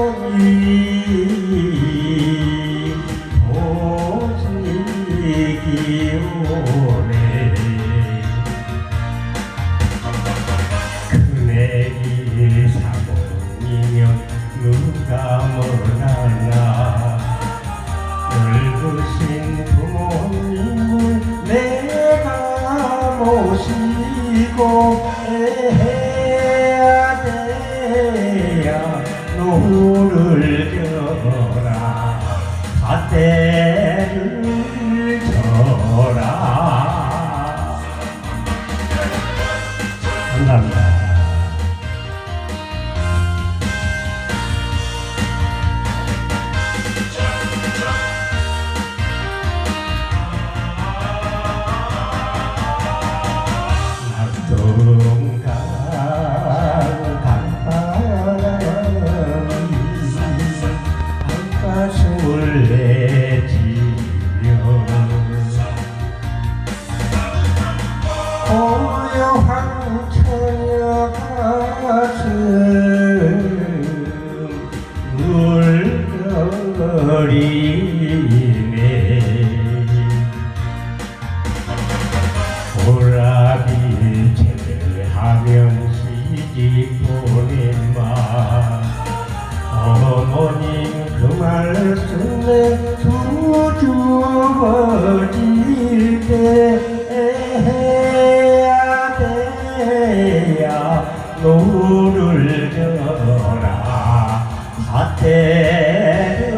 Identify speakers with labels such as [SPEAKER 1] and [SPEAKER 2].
[SPEAKER 1] 돌아보니 오직이 오네 그네이 사공이면 누가 몰랐나 늙으신 부모님을 내가 모시고 져라 밭대를 져라 감사합니다. 보라비 제하면 시집 보낸 마 어머님 그 말씀에 두주어질 때 해야 돼야 노를 져라. 밭에